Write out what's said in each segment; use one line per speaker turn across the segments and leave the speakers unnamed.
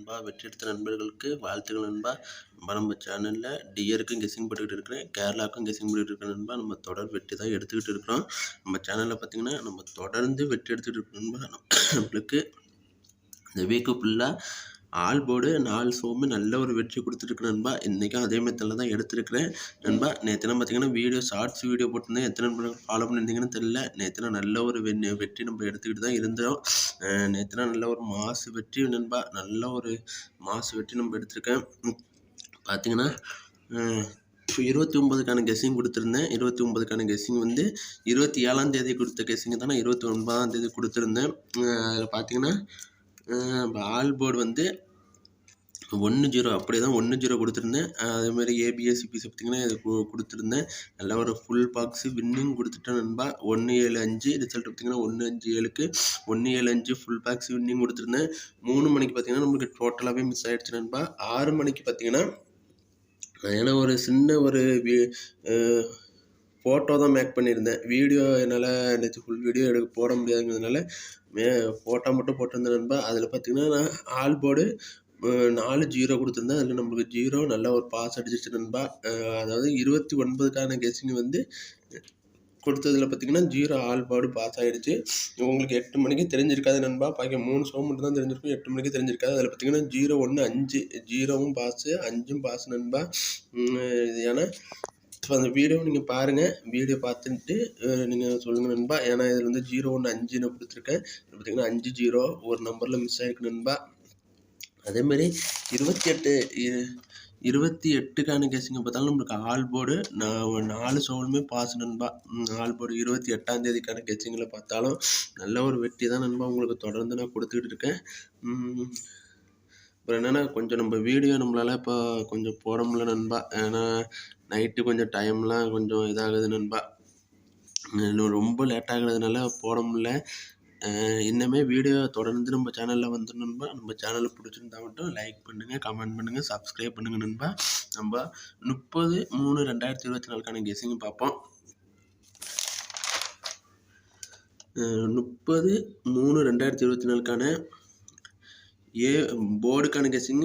நண்பா வெற்றி எடுத்த நண்பர்களுக்கு வாழ்த்துக்கள் நண்பா. நம்ம நம்ம சேனலில் டியருக்கும் கெஸ்ஸிங் போட்டுக்கிட்டு இருக்கிறேன். கேரளாவுக்கும் கெஸிங் போட்டுக்கிட்டு இருக்கிற நண்பா. நம்ம தொடர் வெற்றி தான் எடுத்துக்கிட்டு இருக்கிறோம். நம்ம சேனலில் பார்த்தீங்கன்னா நம்ம தொடர்ந்து வெற்றி எடுத்துக்கிட்டு இருக்கோம் நண்பா. நம்மளுக்கு இந்த வீக்கு ஃபுல்லாக ஆல் போர்டு நாலு ஷோவுமே நல்ல ஒரு வெற்றி கொடுத்துருக்கு நண்பா. இன்றைக்கும் அதே மெத்தடில் தான் எடுத்துருக்கிறேன். நண்பா நேற்றுலாம் பார்த்தீங்கன்னா வீடியோ ஷார்ட்ஸ் வீடியோ போட்டிருந்தேன். எத்தனை நண்பர்கள் ஃபாலோ பண்ணியிருந்தீங்கன்னு தெரியல. நேற்றுலாம் நல்ல ஒரு வெ வெற்றி நம்ம எடுத்துக்கிட்டு தான் இருந்தோம். நேற்றுலாம் நல்ல ஒரு மாசு வெற்றி நண்பா. நல்ல ஒரு மாசு வெற்றி நம்ம எடுத்திருக்கேன். பார்த்தீங்கன்னா இருபத்தி ஒன்பதுக்கான கெஸ்ஸிங் கொடுத்துருந்தேன். இருபத்தி ஒன்பதுக்கான கெஸ்ஸிங் வந்து இருபத்தி ஏழாம் தேதி கொடுத்த கெஸ்ஸிங் தான் நான் இருபத்தி ஒன்பதாம் தேதி கொடுத்துருந்தேன். அதில் பார்த்தீங்கன்னா ஆல் போர்டு வந்து ஒன்று ஜீரோ அப்படியே தான் ஒன்று ஜீரோ கொடுத்துருந்தேன். அதேமாதிரி ஏபிஎஸ் சிபிஎஸ் பார்த்திங்கன்னா இது கொடுத்துருந்தேன். நல்லா ஒரு ஃபுல் பாக்ஸு வின்னிங் கொடுத்துட்டேன் நண்பா. ஒன்று ஏழு அஞ்சு. ரிசல்ட் பார்த்திங்கன்னா ஒன்று அஞ்சு ஏழுக்கு. ஒன்று ஏழு அஞ்சு ஃபுல் பாக்ஸ் வின்னிங் கொடுத்துருந்தேன். மூணு மணிக்கு பார்த்திங்கன்னா நம்மளுக்கு டோட்டலாகவே மிஸ் ஆகிடுச்சு நண்பா. ஆறு மணிக்கு பார்த்திங்கன்னா ஏன்னா ஒரு சின்ன ஒரு ஃபோட்டோ தான் மேக் பண்ணியிருந்தேன். வீடியோ என்னால் நேற்று ஃபுல் வீடியோ எடுக்க போட முடியாதுங்கிறதுனால மே ஃபோட்டோ மட்டும் போட்டிருந்தேன் நண்பா. அதில் பார்த்திங்கன்னா நான் ஆல் போர்டு நாலு ஜீரோ கொடுத்துருந்தேன். அதில் நம்மளுக்கு ஜீரோ நல்ல ஒரு பாஸ் அடிச்சிச்சு நண்பா. அதாவது இருபத்தி ஒன்பதுக்கான கெஸ்ஸிங் வந்து கொடுத்ததில் பார்த்தீங்கன்னா ஜீரோ ஆல் பாடு பாஸ் ஆகிடுச்சு உங்களுக்கு எட்டு மணிக்கு தெரிஞ்சிருக்காது நண்பா. பாக்கி மூணு ஷோ மட்டும் தான் தெரிஞ்சிருக்கும். எட்டு மணிக்கு தெரிஞ்சிருக்காது. அதில் பார்த்தீங்கன்னா ஜீரோ ஒன்று அஞ்சு ஜீரோவும் பாஸு அஞ்சும் பாஸ் நண்பா. இது ஏன்னா ஸோ அந்த வீடியோ நீங்கள் பாருங்கள் வீடியோ பார்த்துட்டு நீங்கள் சொல்லுங்கள் நண்பா. ஏன்னா இதில் வந்து ஜீரோ ஒன்று அஞ்சுன்னு கொடுத்துருக்கேன். பார்த்தீங்கன்னா அஞ்சு ஜீரோ. ஒரு நம்பரில் மிஸ் ஆகிருக்கு நண்பா. அதேமாரி இருபத்தி எட்டு இருபத்தி எட்டுக்கான கேஸுங்க பார்த்தாலும் நம்மளுக்கு ஆல் போர்டு நான் நாலு ஷோலுமே பாஸ் நண்பா. ஆல் போர்டு இருபத்தி எட்டாம் தேதிக்கான கெச்சிங்கில் பார்த்தாலும் நல்ல ஒரு வெற்றி தான் நண்பா உங்களுக்கு தொடர்ந்து நான் கொடுத்துக்கிட்டு இருக்கேன். அப்புறம் என்னென்னா கொஞ்சம் நம்ம வீடியோ நம்மளால் இப்போ கொஞ்சம் போட முடியல நண்பா. ஏன்னா நைட்டு கொஞ்சம் டைம்லாம் கொஞ்சம் இதாகுது நண்பா. ரொம்ப லேட் ஆகுறதுனால போட முடியல. இன்னமே வீடியோ தொடர்ந்து நம்ம சேனலில் வந்து நண்பா நம்ம சேனலில் பிடிச்சிருந்தா மட்டும் லைக் பண்ணுங்கள் கமெண்ட் பண்ணுங்கள் சப்ஸ்கிரைப் பண்ணுங்கள் நண்பா. நம்ம முப்பது மூணு ரெண்டாயிரத்தி இருபத்தி நாலுக்கான கெஸிங் பார்ப்போம். முப்பது மூணு ரெண்டாயிரத்தி இருபத்தி நாலுக்கான A board guessing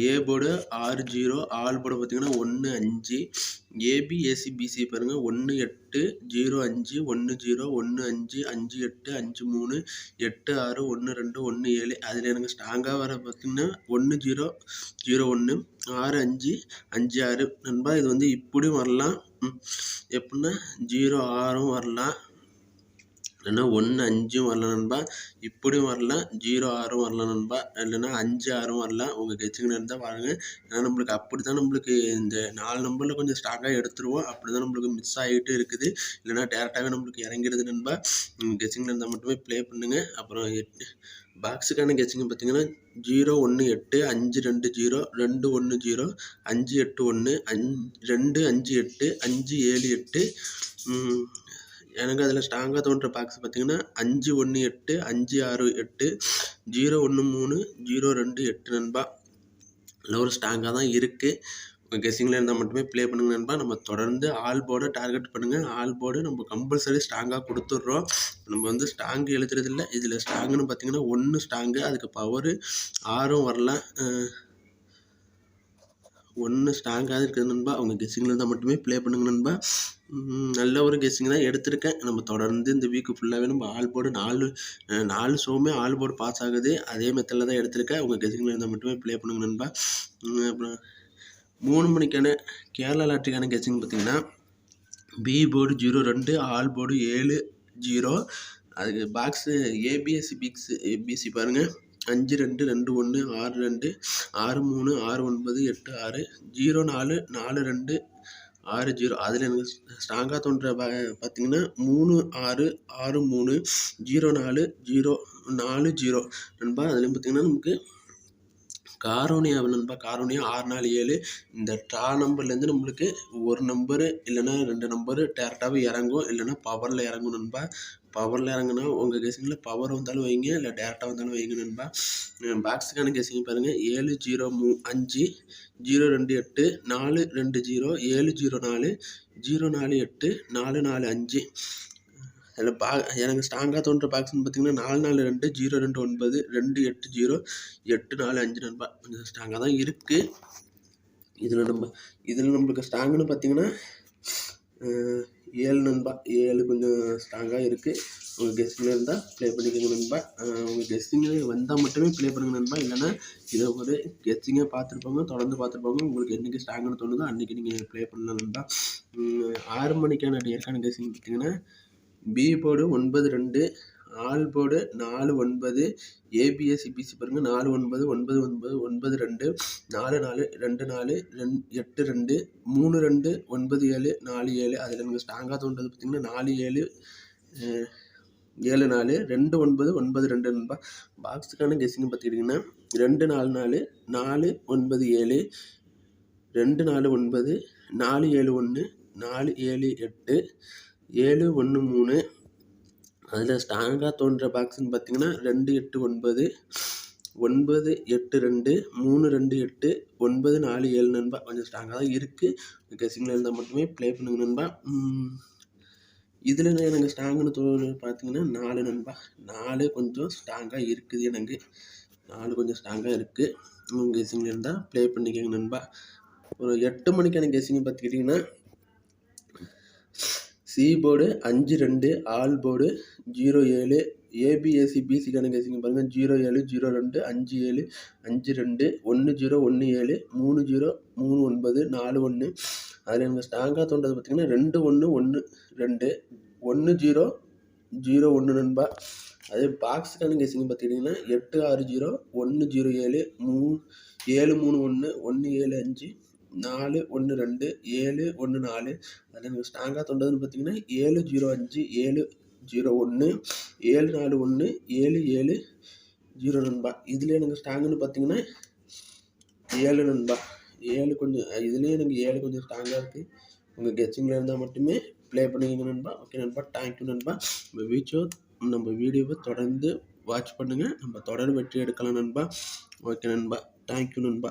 A board ஆறு ஜீரோ ஆல் போர்டு பார்த்தீங்கன்னா ஒன்று அஞ்சு. ஏபிஎஸ்சி பிசி பாருங்கள் ஒன்று எட்டு ஜீரோ அஞ்சு ஒன்று ஜீரோ ஒன்று அஞ்சு அஞ்சு எட்டு அஞ்சு மூணு எட்டு ஆறு ஒன்று ரெண்டு ஒன்று ஏழு. அதில் எனக்கு ஸ்ட்ராங்காக வர பார்த்திங்கன்னா ஒன்று ஜீரோ ஜீரோ ஒன்று ஆறு அஞ்சு அஞ்சு ஆறு. நண்பா இது வந்து இப்படியும் வரலாம். எப்படின்னா ஜீரோ ஆறும் வரலாம். இல்லைன்னா ஒன்று அஞ்சும் வரலாம் நண்பா. இப்படியும் வரலாம் ஜீரோ ஆறும் வரலாம் நண்பா. இல்லைன்னா அஞ்சு ஆறும் வரலாம் உங்கள் கெச்சிங் இருந்தால் பாருங்கள் ஏன்னா நம்மளுக்கு அப்படி தான் நம்மளுக்கு இந்த நாலு நம்பரில் கொஞ்சம் ஸ்ட்ராங்காக எடுத்துருவோம். அப்படி தான் நம்மளுக்கு மிஸ் ஆகிட்டு இருக்குது. இல்லைன்னா டேரெக்டாகவே நம்மளுக்கு இறங்கிடுது நண்பா. கெச்சிங் இருந்தால் மட்டுமே ப்ளே பண்ணுங்கள் அப்புறம் எட்டு பாக்ஸுக்கான கெச்சிங்க பார்த்தீங்கன்னா ஜீரோ ஒன்று எட்டு அஞ்சு ரெண்டு ஜீரோ ரெண்டு ஒன்று ஜீரோ அஞ்சு எட்டு ஒன்று அஞ்சு ரெண்டு அஞ்சு எட்டு அஞ்சு ஏழு எட்டு எனக்கு அதில் ஸ்ட்ராங்காக தோன்ற பாக்ஸ் பார்த்தீங்கன்னா அஞ்சு ஒன்று எட்டு அஞ்சு ஆறு எட்டு ஜீரோ ஒன்று மூணு ஜீரோ ரெண்டு எட்டு நண்பா. நல்ல ஒரு ஸ்ட்ராங்காக தான் இருக்குது கெஸ்ஸிங்கில் இருந்தால் மட்டுமே ப்ளே பண்ணுங்க நண்பா. நம்ம தொடர்ந்து ஆல் போர்டை டார்கெட் பண்ணுங்கள் ஆல் போர்டு நம்ம கம்பல்சரி ஸ்ட்ராங்காக கொடுத்துட்றோம். நம்ம வந்து ஸ்ட்ராங் எழுதுறதில்ல இதில் ஸ்ட்ராங்குன்னு பார்த்தீங்கன்னா ஒன்று ஸ்ட்ராங்கு அதுக்கு பவரு ஆறும் வரலாம் ஒன்று ஸ்ட்ராங்காக இருக்குது நண்பா. அவங்க கெஸ்ஸிங்கில் இருந்தால் மட்டுமே ப்ளே பண்ணுங்க நண்பா. நல்ல ஒரு கெஸ்ஸிங் தான் எடுத்திருக்கேன். நம்ம தொடர்ந்து இந்த வீக்கு ஃபுல்லாகவே நம்ம ஆல் போர்டு நாலு நாலு ஷோவுமே ஆல் போர்டு பாஸ் ஆகுது. அதே மெத்தடில் தான் எடுத்திருக்கேன். உங்கள் கெஸ்ஸிங்கில் இருந்தால் மட்டுமே ப்ளே பண்ணுங்க நண்பா. அப்புறம் மூணு மணிக்கான கேரளா லாட்ரிக்கான கெஸ்ஸிங் பார்த்தீங்கன்னா பி போர்டு ஜீரோ ரெண்டு ஆல் போர்டு ஏழு ஜீரோ அதுக்கு பாக்ஸு ஏபிஎஸ்சி பிக்ஸ் ஏபிஎஸ்சி பாருங்கள் அஞ்சு ரெண்டு ரெண்டு ஒன்று ஆறு ரெண்டு ஆறு மூணு ஆறு ஒன்பது எட்டு ஆறு ஜீரோ நாலு நாலு ரெண்டு ஆறு ஜீரோ. அதில் எனக்கு ஸ்ட்ராங்காக தோன்ற பார்த்தீங்கன்னா மூணு ஆறு ஆறு மூணு ஜீரோ நாலு ஜீரோ நாலு ஜீரோ. நண்பா அதுலேயும் பார்த்தீங்கன்னா நமக்கு காரோனியா நண்பா காரோனியா ஆறு நாலு ஏழு இந்த ட்ரா நம்பர்லேருந்து நம்மளுக்கு ஒரு நம்பரு இல்லைன்னா ரெண்டு நம்பரு டேரெக்டாகவே இறங்கும். இல்லைன்னா பவரில் இறங்கும் நண்பா. பவரில் இறங்குனா உங்கள் கெஸிங்கில் பவர் வந்தாலும் வைங்க இல்லை டேரெக்டாக வந்தாலும் வைங்க நண்பா. பாக்ஸுக்கான கெஸிங் பாருங்கள் ஏழு ஜீரோ மூ அஞ்சு ஜீரோ ரெண்டு எட்டு நாலு ரெண்டு ஜீரோ ஏழு ஜீரோ நாலு ஜீரோ நாலு எட்டு நாலு நாலு அஞ்சு. அதில் பா எனக்கு ஸ்ட்ராங்காக தோன்ற பாக்ஸ்னு பார்த்தீங்கன்னா நாலு நாலு ரெண்டு ஜீரோ ரெண்டு ஒன்பது ரெண்டு எட்டு ஜீரோ எட்டு நாலு அஞ்சு நண்பா கொஞ்சம் ஸ்ட்ராங்காக தான் இருக்குது இதில் நம்ம இதில் நம்மளுக்கு ஸ்ட்ராங்குன்னு பார்த்தீங்கன்னா ஏழு நண்பா ஏழு கொஞ்சம் ஸ்ட்ராங்காக இருக்குது உங்கள் கெஸ்டிங்கில் இருந்தால் ப்ளே பண்ணிக்கோங்க நண்பா. உங்கள் கெஸ்டிங்கில் வந்தால் மட்டுமே ப்ளே பண்ணுங்க நண்பா. இல்லைன்னா இதை ஒரு கெஸ்டிங்காக பார்த்துருப்பாங்க தொடர்ந்து பார்த்துருப்பாங்க உங்களுக்கு என்றைக்கு ஸ்ட்ராங்குன்னு தோணுதோ அன்றைக்கி நீங்கள் ப்ளே பண்ணலாம் நண்பா. ஆறு மணிக்கான டியர்க்கான கெஸ்டிங் பார்த்தீங்கன்னா பி போர்டு ஒன்பது ரெண்டு ஆல் போர்டு நாலு ஒன்பது ஏபிஎஸ் சிபிசி பாருங்கள் நாலு ஒன்பது ஒன்பது ஒன்பது ஒன்பது ரெண்டு நாலு நாலு ரெண்டு நாலு ரெண் எட்டு ரெண்டு மூணு ரெண்டு ஒன்பது ஏழு நாலு ஏழு. அதில் எனக்கு ஸ்ட்ராங்காக தோன்றது பார்த்தீங்கன்னா நாலு ஏழு ஏழு நாலு ரெண்டு ஒன்பது ஒன்பது ரெண்டு நண்பா. பாக்ஸுக்கான கெஸ்ஸிங் பார்த்துக்கிட்டிங்கன்னா ரெண்டு நாலு நாலு நாலு ஒன்பது ஏழு ரெண்டு நாலு ஒன்பது நாலு ஏழு ஒன்று நாலு ஏழு எட்டு ஏழு ஒன்று மூணு. அதில் ஸ்ட்ராங்காக தோன்ற பாக்ஸ்னு பார்த்தீங்கன்னா ரெண்டு எட்டு ஒன்பது. ஒன்பது எட்டு ரெண்டு. மூணு ரெண்டு எட்டு. ஒன்பது நாலு ஏழு நண்பா. கொஞ்சம் ஸ்ட்ராங்காக தான் இருக்குது கெஸிங்கில் இருந்தால் மட்டுமே ப்ளே பண்ணுங்க நண்பா. இதில் எனக்கு ஸ்ட்ராங்குன்னு தோணு பார்த்தீங்கன்னா நாலு நண்பா. நாலு கொஞ்சம் ஸ்ட்ராங்காக இருக்குது எனக்கு. நாலு கொஞ்சம் ஸ்ட்ராங்காக இருக்குது கெஸிங்கில் இருந்தால் ப்ளே பண்ணிக்கோங்க நண்பா. ஒரு எட்டு மணிக்கான கெஸிங் பார்த்துக்கிட்டிங்கன்னா சி போர்டு அஞ்சு ரெண்டு ஆல் போர்டு ஜீரோ ஏழு ஏபிஎஸ்சி பிசி கணக்கு ஏசிங்க பாருங்கள் ஜீரோ ஏழு ஜீரோ ரெண்டு அஞ்சு ஏழு அஞ்சு ரெண்டு ஒன்று ஜீரோ ஒன்று ஏழு மூணு ஜீரோ மூணு ஒன்பது நாலு ஒன்று அதில் எனக்கு ஸ்ட்ராங்காக தோன்றது பார்த்தீங்கன்னா ரெண்டு ஒன்று ஒன்று ரெண்டு ஒன்று ஜீரோ ஜீரோ ஒன்று நண்பா. அதே பாக்ஸுக்கான கேசிங்க பார்த்துக்கிட்டிங்கன்னா எட்டு ஆறு ஜீரோ ஒன்று ஜீரோ ஏழு மூ ஏழு மூணு ஒன்று ஒன்று ஏழு அஞ்சு நாலு ஒன்று ரெண்டு ஏழு ஒன்று நாலு. அதில் எனக்கு ஸ்ட்ராங்காக தொண்டதுன்னு பார்த்தீங்கன்னா ஏழு ஜீரோ அஞ்சு ஏழு ஜீரோ ஒன்று ஏழு நாலு ஒன்று ஏழு ஏழு ஜீரோ நண்பா. இதில் எனக்கு ஸ்ட்ராங்குன்னு பார்த்தீங்கன்னா ஏழு நண்பா. ஏழு கொஞ்சம் இதுலேயும் எனக்கு ஏழு கொஞ்சம் ஸ்ட்ராங்காக இருக்குது உங்கள் கெச்சிங்கில் இருந்தால் மட்டுமே ப்ளே பண்ணிக்கங்க நண்பா. ஓகே நண்பா. தேங்க்யூ நண்பா. நம்ம வீச்சோ நம்ம வீடியோவை தொடர்ந்து வாட்ச் பண்ணுங்கள் நம்ம தொடர் வெற்றி எடுக்கலாம் நண்பா. ஓகே நண்பா. தேங்க்யூ நண்பா.